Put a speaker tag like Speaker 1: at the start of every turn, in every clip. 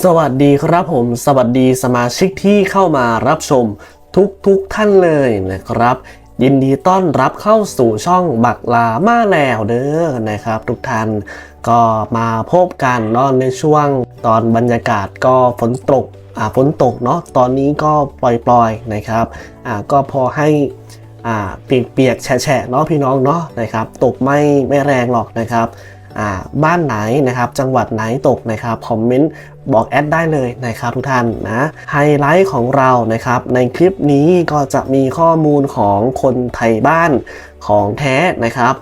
Speaker 1: สวัสดีครับผม สวัสดีสมาชิกที่เข้ามารับชมทุกทุกๆท่านเลยนะครับ ยินดีต้อนรับเข้าสู่ช่องบักลามาแล้วเด้อนะครับ ทุกท่านก็มาพบกันเนอนในช่วงตอนบรรยากาศก็ฝนตกอ่าฝนตกเนาะตอนนี้ก็ปล่อยๆนะครับอ่าก็พอให้อ่าเปียกๆแฉะๆเนาะพี่น้องเนาะนะครับ ตกไม่ไม่แรงหรอกนะครับอ่าบ้านไหนนะครับจังหวัดไหนตกนะครับคอมเมนต์ บอกแอดได้เลยนะครับทุกท่านนะไฮไลท์ของเรานะครับ ในคลิปนี้ก็จะมีข้อมูลของคนไทยบ้านของแท้นะครับ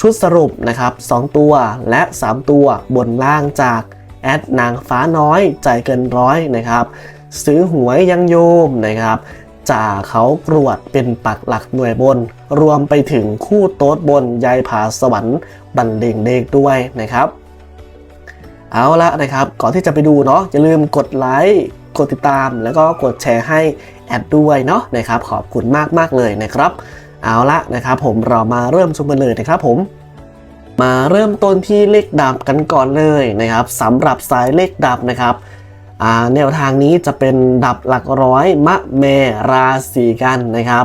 Speaker 1: ชุดสรุปนะครับ 2 ตัวและ 3 ตัวบนล่างจากแอดนางฟ้าน้อยใจเกินร้อยนะครับ ซื้อหวยยังโยมนะครับจ่าเขากรวดเป็นปักหลักหน่วยบน รวมไปถึงคู่โต๊ดบนยายผาสวรรค์บันเลงเด็กด้วยนะครับ เอาละนะครับ ก่อนที่จะไปดูเนาะอย่าลืมกดไลค์กดติดตามแล้วก็กดแชร์ให้แอดด้วยเนาะนะครับ ขอบคุณมากมากๆเลยนะครับ เอาละนะครับผมเรามาเริ่มชมกันเลยนะครับผม มาเริ่มต้นที่เลขดับกันก่อนเลยนะครับสำหรับสายเลขดับนะครับแนวทางนี้จะเป็นดับหลักร้อยมะเมราศีกันนะครับ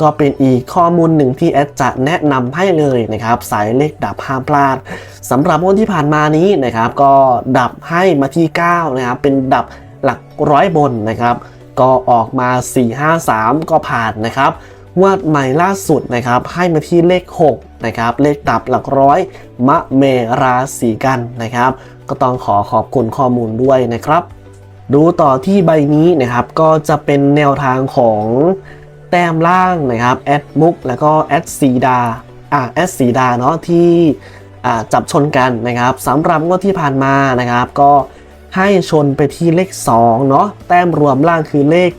Speaker 1: ก็เป็นอีกข้อมูลหนึ่งที่แอดจะแนะนำให้เลยนะครับ สายเลขดับห้ามพลาดสำหรับวันที่ผ่านมานี้นะครับ ก็ดับให้มาที่ 9 นะครับ เป็นดับหลักร้อยบนนะครับ ก็ออกมา 453 ก็ผ่านนะครับงวดใหม่ล่าสุดนะครับ ให้มาที่เลข 6 นะครับ เลขดับหลักร้อยมะเมราศีกันนะครับ ก็ต้องขอขอบคุณข้อมูลด้วยนะครับ ดูต่อที่ใบนี้นะครับก็จะเป็นแนวทางของ แต้มล่างนะครับแอดมุกแล้วก็แอดสีดาอ่าแอดสีดาเนาะที่จับชนกันนะครับสำหรับงวดที่ผ่านมานะครับ ก็ให้ชนไปที่เลข2เนาะแต้มรวมล่างคือเลข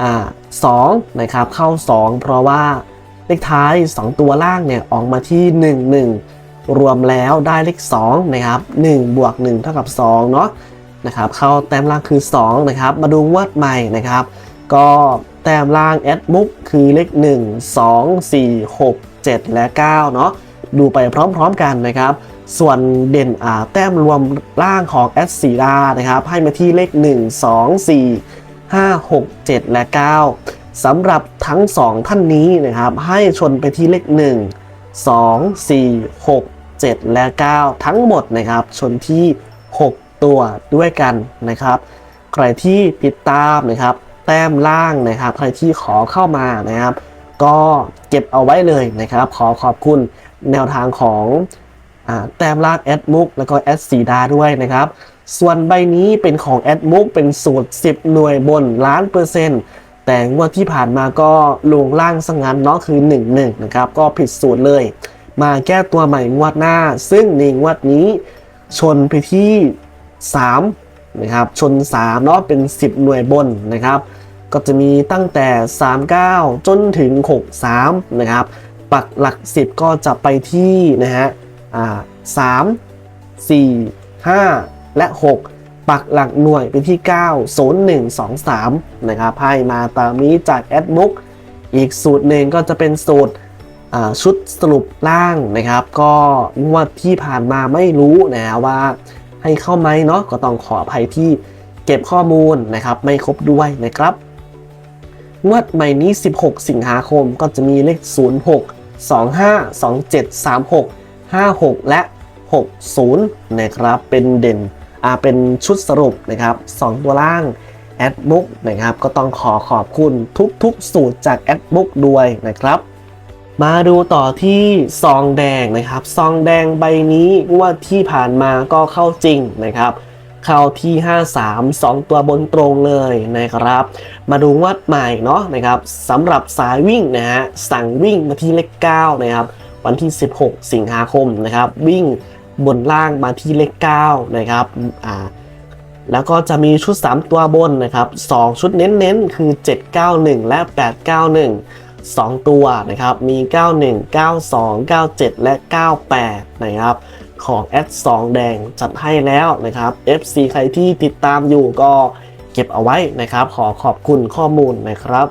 Speaker 1: อ่าสองนะครับเข้า 2 เพราะว่าเลขท้าย 2 ตัวล่างเนี่ยออกมาที่ 1 1 รวมแล้วได้เลข2นะครับ1บวก1เท่ากับ2เนาะนะครับเข้าแต้มล่างคือ2นะครับมาดูงวดใหม่นะครับ ก็ แต้มล่างแอดมุกคือเลข 1 2 4 6 7 และ9เนาะดูไปพร้อมๆกันนะครับ ส่วนเด่นอ่าแต้มรวมล่างของแอดสีดานะครับ ให้มาที่เลข 1 2 4 5 6 7 และ 9สำหรับทั้ง 2 ท่านนี้นะครับ ให้ชนไปที่เลข 1 2 4 6 7 และ 9 ทั้งหมดนะครับ ชนที่ 6 ตัวด้วยกันนะครับ ใครที่ติดตามนะครับ แต้มล่างนะครับ ใครที่ขอเข้ามานะครับ ก็เก็บเอาไว้เลยนะครับ ขอขอบคุณแนวทางของอแต้มล่างแอดมุกแล้วก็แอดสีดาด้วยนะครับ ส่วนใบนี้เป็นของแอดมุกเป็นสูตร 10 หน่วยบนล้านเปอร์เซ็นต์แต่งวดที่ผ่านมาก็ลงล่างสังงั้นเนาะคือ 1 1 นะครับ ก็ผิดสูตรเลย มาแก้ตัวใหม่งวดหน้า ซึ่งในงวดนี้ชนไปที่ 3 นะครับชน3เนาะเป็น 10 หน่วยบนนะครับ ก็จะมีตั้งแต่ 39 จนถึง 63 นะครับ ปักหลัก 10 ก็จะไปที่นะฮะอ่า3 4 5และ 6 ปักหลักหน่วยไปที่ 9 0 1 2 3 นะครับให้มาตามนี้จากแอดบุ๊กอีกสูตรหนึ่งก็จะเป็นสูตรชุดสรุปล่างนะครับ ก็งวดที่ผ่านมาไม่รู้นะฮะว่า ให้เข้าไหมเนาะก็ต้องขออภัยที่เก็บข้อมูลนะครับไม่ครบด้วยนะครับงวดใหม่นี้ 16 สิงหาคมก็จะมีเลข 06 25 27 36 56 และ 60 นะครับ เป็นเด่นอ่าเป็นชุดสรุปนะครับ 2 ตัวล่างแอดบุ๊กนะครับ ก็ต้องขอขอบคุณทุกๆ สูตรจากแอดบุ๊กด้วยนะครับ มาดูต่อที่ซองแดงนะครับ ซองแดงใบนี้ว่าที่ผ่านมาก็เข้าจริงนะครับ เข้าที่ 53 2 ตัวบนตรงเลยนะครับ มาดูวัดใหม่เนาะนะครับสำหรับสายวิ่งนะฮะสั่งวิ่งมาที่เลข9นะครับ วันที่ 16 สิงหาคมนะครับ วิ่งบนล่างมาที่เลข9นะครับอ่าแล้วก็จะมีชุด 3 ตัวบนนะครับ 2 ชุดเน้นๆ คือ 791 และ 891 2 ตัวนะครับ มี 91 92 97 และ 98 นะครับ ของแอด2แดงจัดให้แล้วนะครับ FC ใครที่ติดตามอยู่ก็เก็บเอาไว้นะครับ ขอขอบคุณข้อมูลนะครับ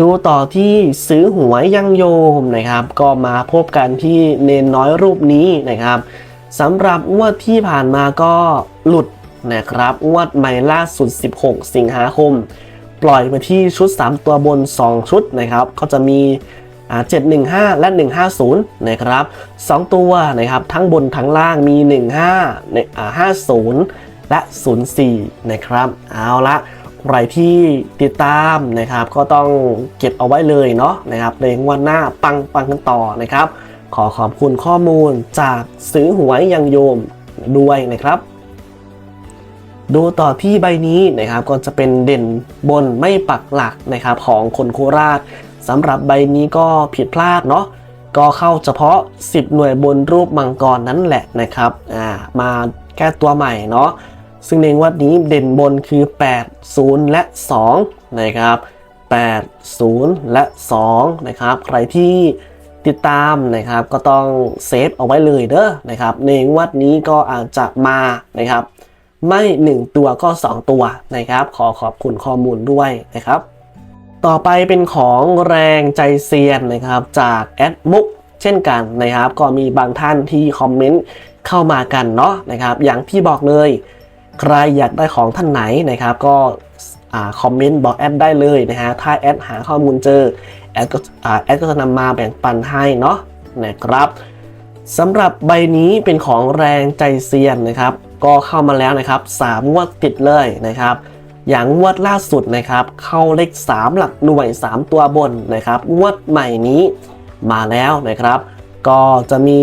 Speaker 1: ดูต่อที่ซื้อหวยยังโยมนะครับ ก็มาพบกันที่เนนน้อยรูปนี้นะครับสำหรับงวดที่ผ่านมาก็หลุดนะครับงวดใหม่ล่าสุด 16 สิงหาคม ปล่อยมาที่ชุด 3 ตัวบน 2 ชุดนะครับก็จะมีอ่า715 และ 150 นะครับ 2 ตัวนะครับทั้งบนทั้งล่างมี 15ในอ่า50 และ 04 นะครับ เอาละใครที่ติดตามนะครับ ก็ต้องเก็บเอาไว้เลยเนาะนะครับในงวันหน้าปังปังกันต่อนะครับ ขอขอบคุณข้อมูลจากซื้อหวยยังโยมด้วยนะครับ ดูต่อที่ใบนี้นะครับก็จะเป็นเด่นบนไม่ปักหลักนะครับของคนโคราชสำหรับใบนี้ก็ผิดพลาดเนาะก็เข้าเฉพาะ 10 หน่วยบนรูปมังกรนั้นแหละนะครับอ่ามาแก้ตัวใหม่เนาะซึ่งในงวัดนี้เด่นบนคือ 8 0 และ 2 นะครับ 8 0 และ 2 นะครับ ใครที่ติดตามนะครับก็ต้องเซฟเอาไว้เลยเด้อนะครับในงวัดนี้ก็อาจจะมานะครับ ไม่ 1 ตัวก็ 2 ตัวนะครับ ขอขอบคุณข้อมูลด้วยนะครับ ต่อไปเป็นของแรงใจเซียนนะครับจากแอดมุกเช่นกันนะครับ ก็มีบางท่านที่คอมเมนต์เข้ามากันเนาะนะครับ อย่างที่บอกเลย ใครอยากได้ของท่านไหนนะครับ ก็คอมเมนต์บอกแอดได้เลยนะฮะถ้าแอดหาข้อมูลเจอแอดก็แอดก็จะนำมาแบ่งปันให้เนาะนะครับสำหรับใบนี้เป็นของแรงใจเซียนนะครับ ก็เข้ามาแล้วนะครับ3งวดติดเลยนะครับ อย่างงวดล่าสุดนะครับ เข้าเลข 3 หลักหน่วย 3 ตัวบนนะครับ งวดใหม่นี้มาแล้วนะครับ ก็จะมี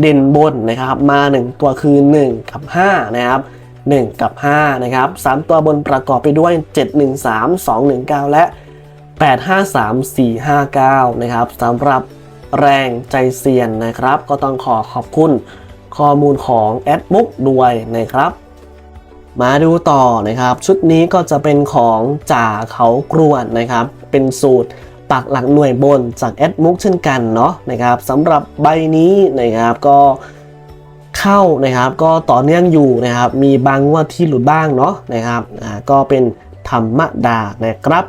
Speaker 1: เด่นบนนะครับ มา 1 ตัวคือ 1 กับ 5 นะครับ 1 กับ 5 นะครับ 3 ตัวบนประกอบไปด้วย 7 1 3 2 1 9 และ 8 5 3 4 5 9 นะครับสำหรับแรงใจเซียนนะครับ ก็ต้องขอขอบคุณ ข้อมูลของแอดบุ๊กด้วยนะครับ มาดูต่อนะครับ ชุดนี้ก็จะเป็นของจ่าเขากรวดนะครับ เป็นสูตรปักหลักหน่วยบนจากแอดมุกเช่นกันเนาะนะครับสำหรับใบนี้นะครับก็เข้านะครับก็ต่อเนื่องอยู่นะครับ มีบางงวดที่หลุดบ้างเนาะนะครับอ่าก็เป็นธรรมดานะครับ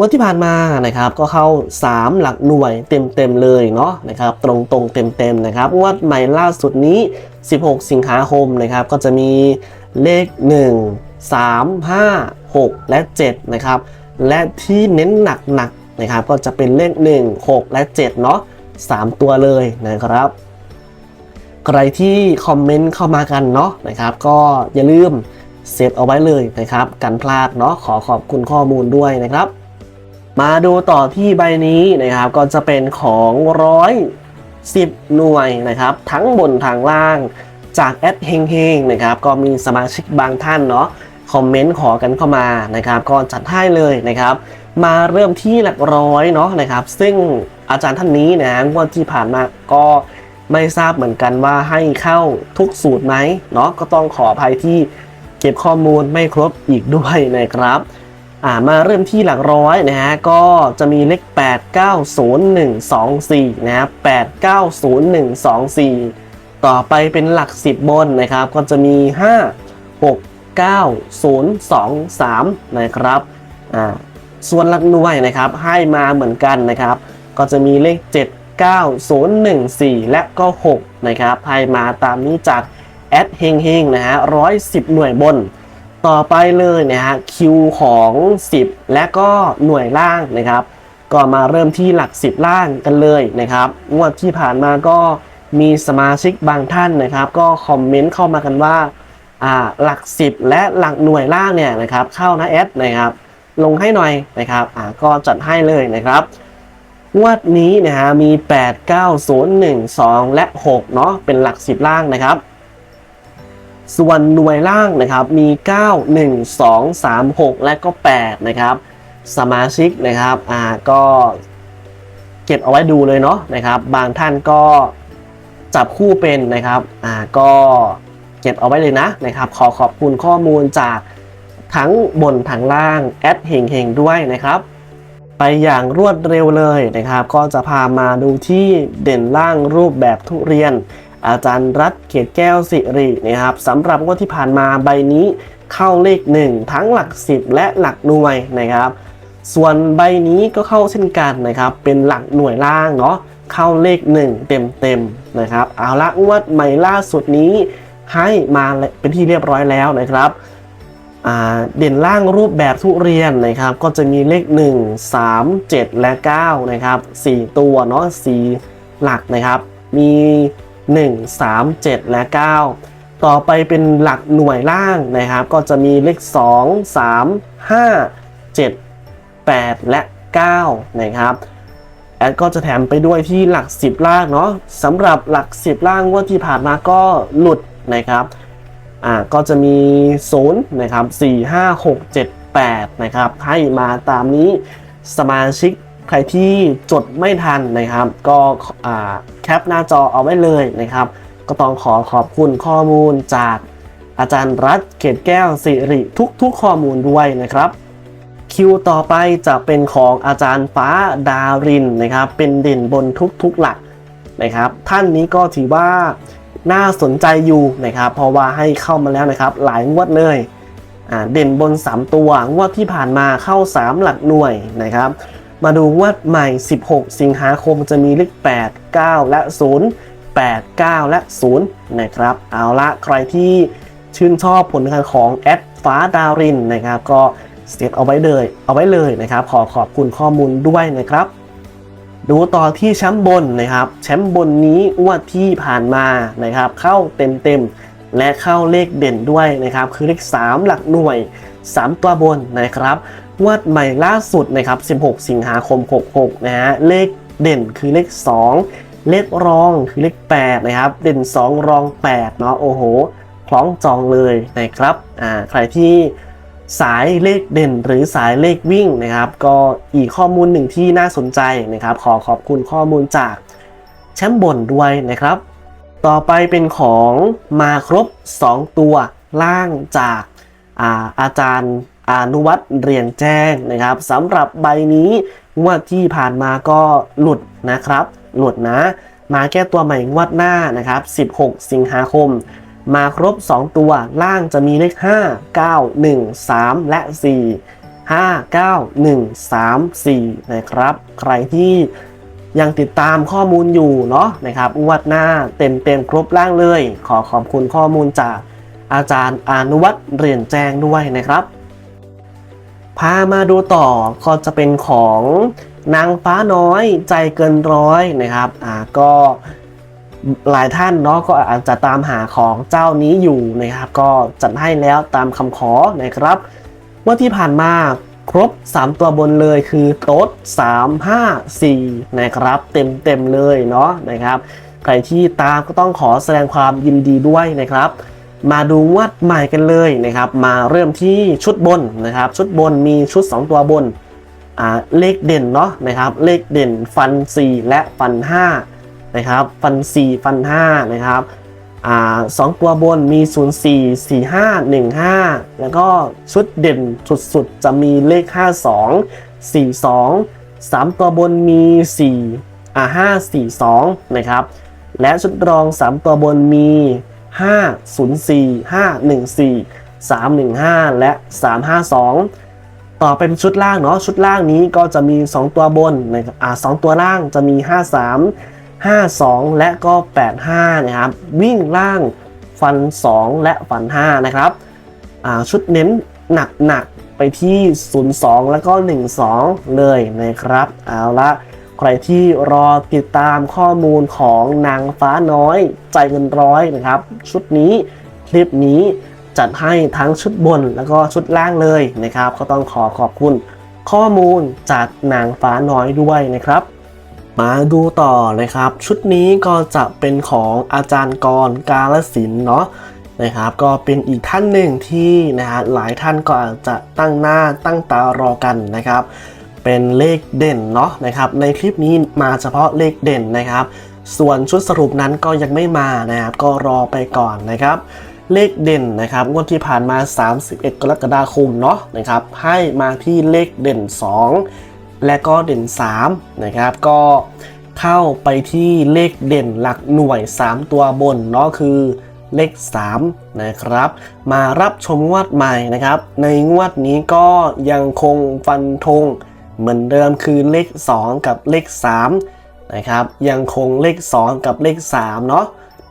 Speaker 1: วันที่ผ่านมานะครับก็เข้า 3 หลักหน่วยเต็มๆเลยเนาะนะครับตรงๆเต็มๆนะครับงวดใหม่ล่าสุดนี้ 16 สิงหาคมนะครับก็จะมีเลข 1 3 5 6 และ 7 นะครับ และที่เน้นหนักๆนะครับก็จะเป็นเลข 1 6 และ 7 เนาะ3 ตัวเลยนะครับ ใครที่คอมเมนต์เข้ามากันเนาะนะครับก็อย่าลืมเซฟเอาไว้เลยนะครับกันพลาดเนาะขอขอบคุณข้อมูลด้วยนะครับ มาดูต่อที่ใบนี้นะครับก็จะเป็นของร้อยสิบหน่วยนะครับ ทั้งบนทางล่างจากแอดเฮงเฮงนะครับ ก็มีสมาชิกบางท่านเนาะคอมเมนต์ขอกันเข้ามานะครับ ก็จัดให้เลยนะครับ มาเริ่มที่หลักร้อยเนาะนะครับ ซึ่งอาจารย์ท่านนี้นะงวดที่ผ่านมาก็ไม่ทราบเหมือนกันว่าให้เข้าทุกสูตรไหมเนาะก็ต้องขออภัยที่เก็บข้อมูลไม่ครบอีกด้วยนะครับ อ่ามาเริ่มที่หลักร้อยนะฮะก็จะมีเลข 8 9 0 1 2 4นะครับ8 9 0 1 2 4 ต่อไปเป็นหลัก 10 บนนะครับ ก็จะมี 5 6 9 0 2 3 นะครับอ่าส่วนหลักหน่วยนะครับให้มาเหมือนกันนะครับ ก็จะมีเลข 7 9 0 1 4 และก็ 6 นะครับให้มาตามนี้จากแอดเฮงเฮงนะฮะ110 หน่วยบน ต่อไปเลยนะฮะคิวของ 10 และก็หน่วยล่างนะครับ ก็มาเริ่มที่หลัก 10 ล่างกันเลยนะครับงวดที่ผ่านมาก็มีสมาชิกบางท่านนะครับ ก็คอมเมนต์เข้ามากันว่าอ่าหลัก 10 และหลักหน่วยล่างเนี่ยนะครับเข้านะแอดนะครับ ลงให้หน่อยนะครับอ่าก็จัดให้เลยนะครับงวดนี้นะฮะมี 8 9 0 1 2 และ 6 เนาะเป็นหลัก 10 ล่างนะครับ ส่วนหน่วยล่างนะครับมี 9 1 2 3 6 และก็ 8 นะครับ สมาชิกนะครับอ่าก็เก็บเอาไว้ดูเลยเนาะนะครับ บางท่านก็จับคู่เป็นนะครับอ่าก็เก็บเอาไว้เลยนะนะครับ ขอขอบคุณข้อมูลจากทั้งบนทั้งล่างแอดเฮงเฮงๆด้วยนะครับ ไปอย่างรวดเร็วเลยนะครับ ก็จะพามาดูที่เด่นล่างรูปแบบทุเรียน อาจารย์รัฐเกตแก้วสิรินะครับสำหรับงวดที่ผ่านมาใบนี้เข้าเลข 1 ทั้งหลัก 10 และหลักหน่วยนะครับ ส่วนใบนี้ก็เข้าเช่นกันนะครับ เป็นหลักหน่วยล่างเนาะเข้าเลข 1 เต็มๆนะครับ เอาละงวดใหม่ล่าสุดนี้ให้มาเป็นที่เรียบร้อยแล้วนะครับเด่นล่างรูปแบบทุเรียนนะครับ ก็จะมีเลข 1 3 7 และ 9 นะครับ 4 ตัวเนาะ4หลักนะครับ มี 1 3 7 และ 9 ต่อไปเป็นหลักหน่วยล่างนะครับ ก็จะมีเลข 2 3 5 7 8 และ 9 นะครับแอดก็จะแถมไปด้วยที่หลัก 10 ล่างเนาะสำหรับหลัก 10 ล่างว่าที่ผ่านมาก็หลุดนะครับอ่าก็จะมี 0 นะครับ 4 5 6 7 8 นะครับ ให้มาตามนี้สมาชิก ใครที่จดไม่ทันนะครับ ก็แคปหน้าจอเอาไว้เลยนะครับ ก็ต้องขอขอบคุณข้อมูลจากอาจารย์รัฐเกตแก้วสิริทุกๆข้อมูลด้วยนะครับ คิวต่อไปจะเป็นของอาจารย์ฟ้าดารินนะครับ เป็นเด่นบนทุกๆหลักนะครับ ท่านนี้ก็ถือว่าน่าสนใจอยู่นะครับ เพราะว่าให้เข้ามาแล้วนะครับ หลายงวดเลยเด่นบน 3 ตัว งวดที่ผ่านมาเข้า 3 หลักหน่วยนะครับ มาดูงวดใหม่ 16 สิงหาคมจะมีเลข 8 9 และ 0 8 9 และ 0 นะครับ เอาละใครที่ชื่นชอบผลงานของแอดฟ้าดารินนะครับ ก็เซตเอาไว้เลย เอาไว้เลยนะครับ ขอขอบคุณข้อมูลด้วยนะครับ ดูต่อที่แชมป์บนนะครับ แชมป์บนนี้งวดที่ผ่านมานะครับ เข้าเต็มๆและเข้าเลขเด่นด้วยนะครับ คือเลข 3 หลักหน่วย 3 ตัวบนนะครับ งวดใหม่ล่าสุดนะครับ 16 สิงหาคม 66 นะฮะ เลขเด่นคือเลข 2 เลขรองคือเลข 8 นะครับ เด่น 2 รอง 8 เนาะ โอ้โห คล้องจองเลยนะครับ อ่า ใครที่สายเลขเด่นหรือสายเลขวิ่งนะครับ ก็อีกข้อมูลหนึ่งที่น่าสนใจนะครับ ขอขอบคุณข้อมูลจากแชมป์บนด้วยนะครับ ต่อไปเป็นของมาครบ 2 ตัวล่างจากอาอาจารย์านุวัตรเรียนแจ้งนะครับสำหรับใบนี้งวดที่ผ่านมาก็หลุดนะครับ หลุดนะ มาแก้ตัวใหม่งวดหน้านะครับ 16 สิงหาคม มาครบ 2 ตัวล่างจะมีเลข 5 9 1 3 และ 4 5 9 1 3 4 นะครับ ใครที่ยังติดตามข้อมูลอยู่เนาะนะครับงวดหน้าเต็มเต็มครบล่างเลย ขอขอบคุณข้อมูลจากอาจารย์อนุวัตรเรียนแจ้งด้วยนะครับ พามาดูต่อก็จะเป็นของนางฟ้าน้อยใจเกินร้อยนะครับอ่าก็หลายท่านเนาะก็อาจจะตามหาของเจ้านี้อยู่นะครับ ก็จัดให้แล้วตามคำขอนะครับ เมื่อที่ผ่านมาครบ 3 ตัวบนเลยคือโต๊ด3 5 4 นะครับ เต็มเต็มเลยเนาะนะครับ ใครที่ตามก็ต้องขอแสดงความยินดีด้วยนะครับ มาดูวัดใหม่กันเลยนะครับ มาเริ่มที่ชุดบนนะครับ ชุดบนมีชุด 2 ตัวบนเลขเด่นเนาะนะครับ เลขเด่นฟัน 4 และฟัน5นะครับฟัน 4 ฟัน5นะครับอสองตัวบนมี 0 4 4 5 1 5 แล้วก็ชุดเด่นสุดๆ จะมีเลข 5 2 4 2 3 ตัวบนมี4อ่า5 4 2นะครับและชุดรอง 3 ตัวบนมี 5 0 4 5 1 4 3 1 5 และ 3 5 2 ต่อเป็นชุดล่างเนาะ ชุดล่างนี้ก็จะมี 2 ตัวบนนะครับอ่าสองตัวล่างจะมี 5 3 5 2 และก็ 8 5 นะครับ วิ่งล่างฟัน 2 และฟัน 5 นะครับอ่าชุดเน้นหนักหนักๆ ไปที่ 02 แล้วก็ 12 เลยนะครับ เอาละ ใครที่รอติดตามข้อมูลของนางฟ้าน้อย ใจเงินร้อยนะครับ ชุดนี้คลิปนี้จัดให้ทั้งชุดบนแล้วก็ชุดล่างเลยนะครับ ก็ต้องขอขอบคุณข้อมูลจากนางฟ้าน้อยด้วยนะครับ มาดูต่อนะครับ ชุดนี้ก็จะเป็นของอาจารย์กรกาลสินเนาะนะครับก็เป็นอีกท่านหนึ่งที่นะฮะหลายท่านก็อาจจะตั้งหน้าตั้งตารอกันนะครับ เป็นเลขเด่นเนาะนะครับ ในคลิปนี้มาเฉพาะเลขเด่นนะครับ ส่วนชุดสรุปนั้นก็ยังไม่มานะครับ ก็รอไปก่อนนะครับ เลขเด่นนะครับงวดที่ผ่านมา 31 กรกฎาคมเนาะนะครับ ให้มาที่เลขเด่น 2 และก็เด่น3นะครับก็เข้าไปที่เลขเด่นหลักหน่วย 3 ตัวบนเนาะคือเลข 3 นะครับ มารับชมงวดใหม่นะครับ ในงวดนี้ก็ยังคงฟันธง เหมือนเดิมคือเลข 2 กับเลข3นะครับยังคงเลข 2 กับเลข3เนาะ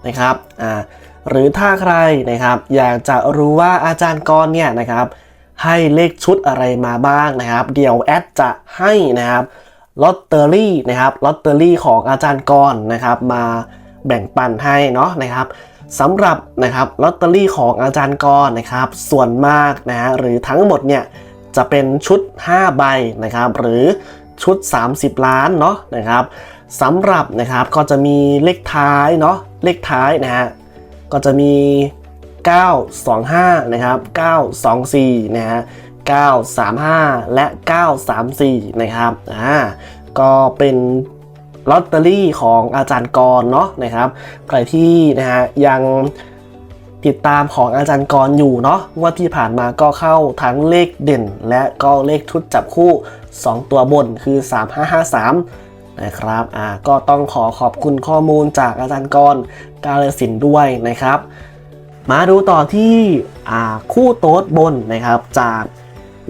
Speaker 1: นะครับอ่าหรือถ้าใครนะครับอยากจะรู้ว่าอาจารย์กรเนี่ยนะครับให้เลขชุดอะไรมาบ้างนะครับ เดี๋ยวแอดจะให้นะครับลอตเตอรี่นะครับลอตเตอรี่ของอาจารย์กรนะครับมาแบ่งปันให้เนาะนะครับสำหรับนะครับลอตเตอรี่ของอาจารย์กรนะครับส่วนมากนะฮะหรือทั้งหมดเนี่ย จะเป็นชุด 5 ใบนะครับ หรือชุด 30 ล้านเนาะนะครับสำหรับนะครับก็จะมีเลขท้ายเนาะเลขท้ายนะฮะก็จะมี 925 นะครับ 924 นะฮะ 935 และ 934 นะครับอ่าก็เป็นลอตเตอรี่ของอาจารย์กรเนาะนะครับ ใครที่นะฮะยัง ติดตามของอาจารย์กรอยู่เนาะว่าที่ผ่านมาก็เข้าทั้งเลขเด่น และก็เลขชุดจับคู่ 2 ตัวบนคือ 3553 นะครับอ่าก็ต้องขอขอบคุณข้อมูลจากอาจารย์กรกาลสินด้วยนะครับ มาดูต่อที่อ่าคู่โต๊ดบนนะครับจาก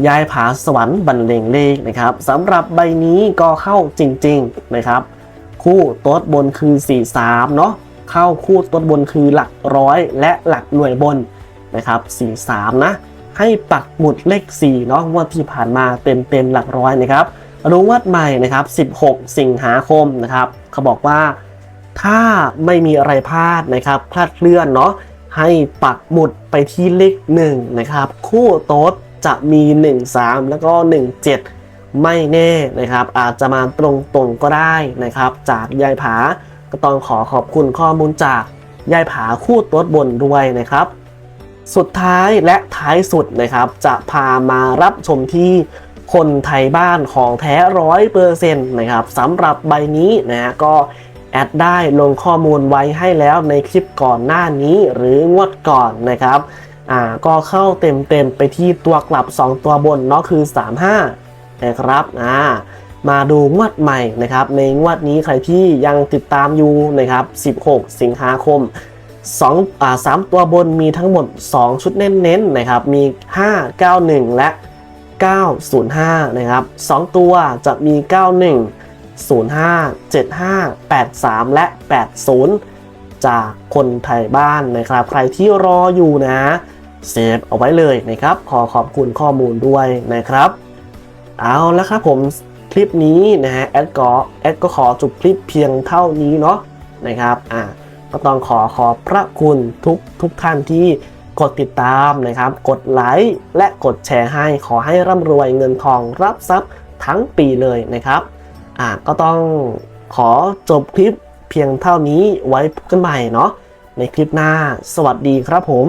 Speaker 1: ยายผาสวรรค์บรรเลงเลขนะครับสำหรับใบนี้ก็เข้าจริง ๆ นะครับ คู่โต๊ดบนคือ 43 เนาะ เข้าคู่ต๊ดบนคือหลักร้อยและหลักหน่วยบนนะครับ43 นะ ให้ปักหมุดเลข 4 เนาะงวดที่ผ่านมาเต็มเต็มหลักร้อยนะครับรู้วัดใหม่นะครับ 16 สิงหาคมนะครับ เขาบอกว่าถ้าไม่มีอะไรพลาดนะครับพลาดเลื่อนเนาะให้ปักหมุดไปที่เลข1นะครับ คู่โต๊ดจะมี 1 3 แล้วก็ 1 7 ไม่แน่นะครับ อาจจะมาตรงๆก็ได้นะครับ จากยายผา ก็ต้องขอขอบคุณข้อมูลจากยายผาคู่ต๊ดบนด้วยนะครับ สุดท้ายและท้ายสุดนะครับ จะพามารับชมที่คนไทยบ้านของแท้ร้อยเปอร์เซ็นต์นะครับสำหรับใบนี้นะก็แอดได้ลงข้อมูลไว้ให้แล้วในคลิปก่อนหน้านี้หรืองวดก่อนนะครับอ่าก็เข้าเต็มเต็มๆไปที่ตัวกลับ 2 ตัวบนเนาะคือ 35นะครับอ่า มาดูงวดใหม่นะครับในงวดนี้ใครที่ยังติดตามอยู่นะครับ 16 สิงหาคม2อ่า3ตัวบนมีทั้งหมด 2 ชุดเน้นๆนะครับมี 591 และ 905 นะครับ 2 ตัวจะมี 91 05 75 83 และ 80 จากคนไทยบ้านนะครับ ใครที่รออยู่นะเซฟเอาไว้เลยนะครับ ขอขอบคุณข้อมูลด้วยนะครับ เอาละครับผม คลิปนี้นะฮะแอดก็แอดก็ขอจบคลิปเพียงเท่านี้เนาะนะครับอะก็ต้องขอขอบพระคุณทุกทุกท่านที่กดติดตามนะครับ กดไลค์และกดแชร์ให้ขอให้ร่ำรวยเงินทองรับทรัพย์ทั้งปีเลยนะครับอะก็ต้องขอจบคลิปเพียงเท่านี้ไว้พบกันใหม่เนาะในคลิปหน้า สวัสดีครับผม